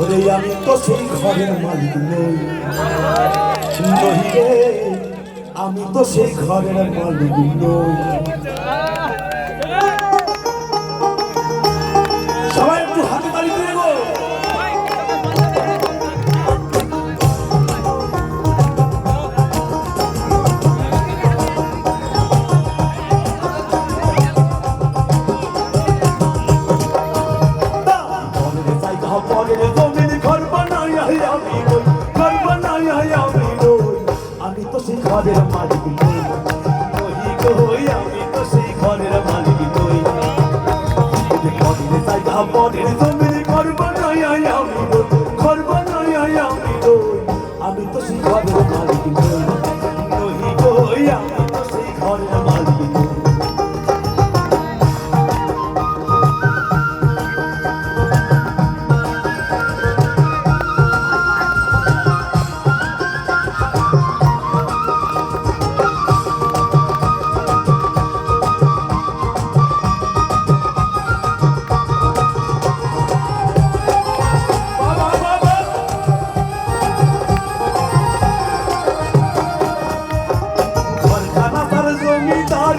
ওরে আমি তো সেই ঘরের মালিক নই। নই রে আমি তো সেই ঘরের মালিক নই। সেই ঘরের মালিক নই নই কই আমি তো সেই ঘরের মালিক নই পরের জায়গা পরের জমিন ঘর বানাই আমি করব নয় আমি রই আমি তো সেই ঘরের মালিক নই নই কই আমি তো সেই ঘরের মালিক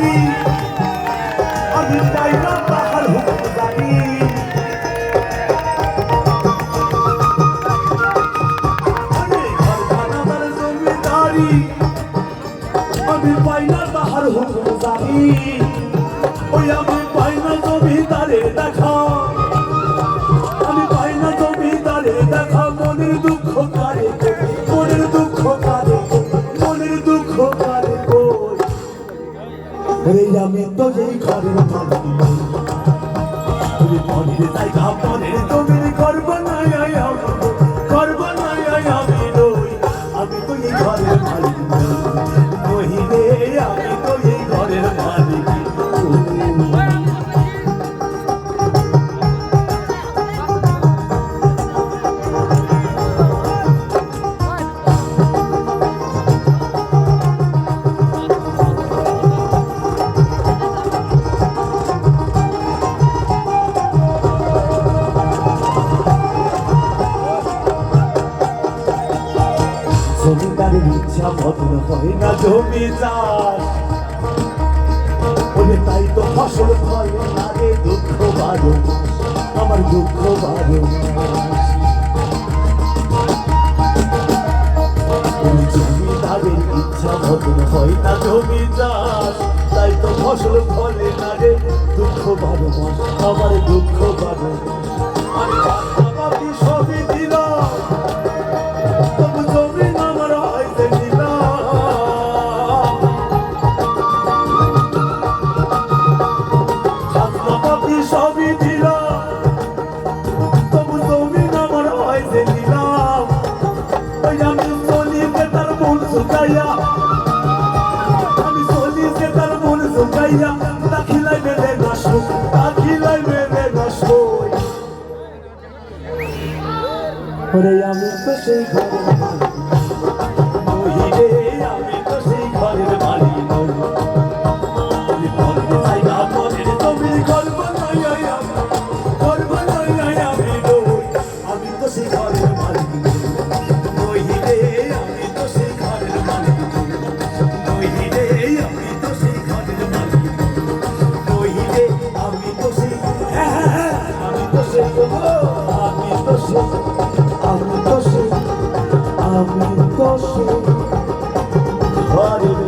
জমিদারি আমি পাই না তাহার তার জমিদারি আমি পাই না তাহার হুকুমদারি ওই আমি পাই না জমিদারে দেখা। রে আমি তো এই ঘরের। তুমি পরের জায়গা পরের জমির করব বানাই মতন হয় না জমি চাষ। বলে, তাই তো ফসল ফল লাগে দুঃখ বারো আমার দুঃখ বারো জমিদারের ইচ্ছা বদল হয় না জমি চাষ। শুকাইয়া চলি যে তার মন শুকাইয়া দাখিলাই মেলে না সুখ দাখিলাই মেলে না ওরে, আমি তো সেই ঘরের মালিক আমি তো সেই ঘরের Body